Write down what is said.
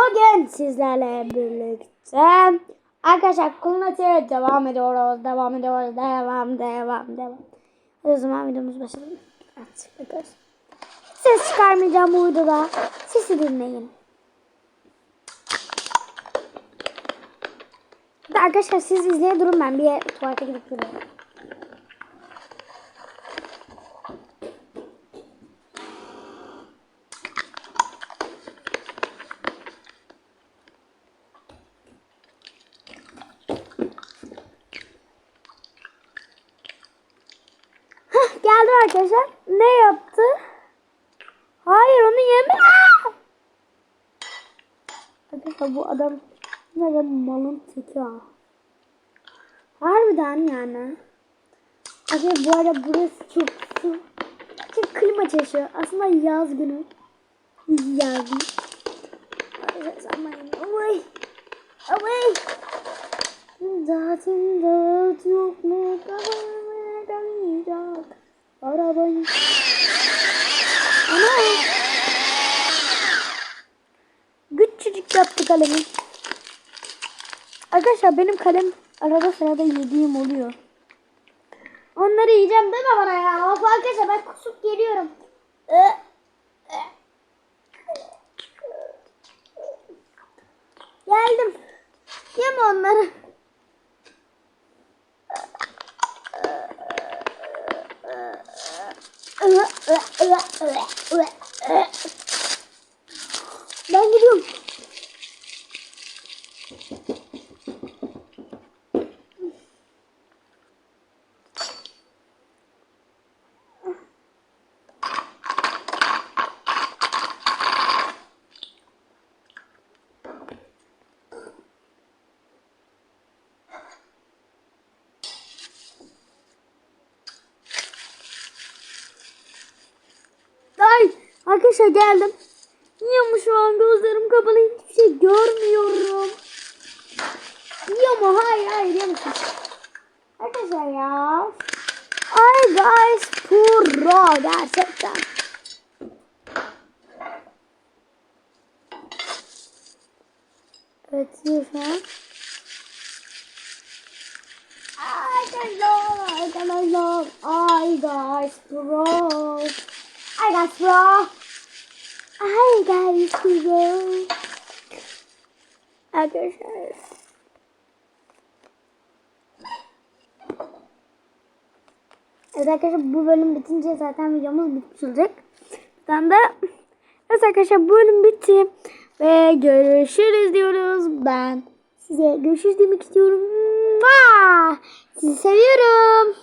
Bugün sizlerle birlikte arkadaşlar kullanıcıya devam ediyoruz. Devam ediyoruz. Devam, devam, devam. O zaman videomuz başlayalım. Evet, yapıyoruz. Ses çıkarmayacağım bu videoda. Sesi dinleyin. Arkadaşlar siz izleyin durun ben bir tuvalete gidip geliyorum. Arkadaşlar. Ne yaptı? Hayır onu yeme. Arkadaşlar bu adam ne malın teki ha. Harbiden yani. Arkadaşlar bu arada burası çok su. Çok klima çalışıyor. Aslında yaz günü. Yaz günü. Oy. Oy. Zaten dert yok mu? Kafama kalmayacak. Arabayı. Ana. Küçücük yaptı kalemi. Arkadaşlar benim kalem arada sırada yediğim oluyor. Onları yiyeceğim deme bana ya. Of arkadaşlar ben kusup geliyorum. Geldim. Yeme onları. Ben gidiyorum. Ay arkadaşlar geldim. Yiyor mu şu an gözlerim kapalı hiçbir şey görmüyorum. Yiyor mu? Hayır hayır yemesin. Arkadaşlar ya. Ay guys pro gerçekten. Evet an. Arkadaşlar arkadaşlar. Ay guys pro. Ay guys pro. Hi guys, hello. Arkadaşlar. Evet arkadaşlar bu bölüm bitince zaten videomuz bitmiş olacak. Ben de evet arkadaşlar bu bölüm bitti. Ve görüşürüz diyoruz. Ben size görüşürüz demek istiyorum. Sizi seviyorum.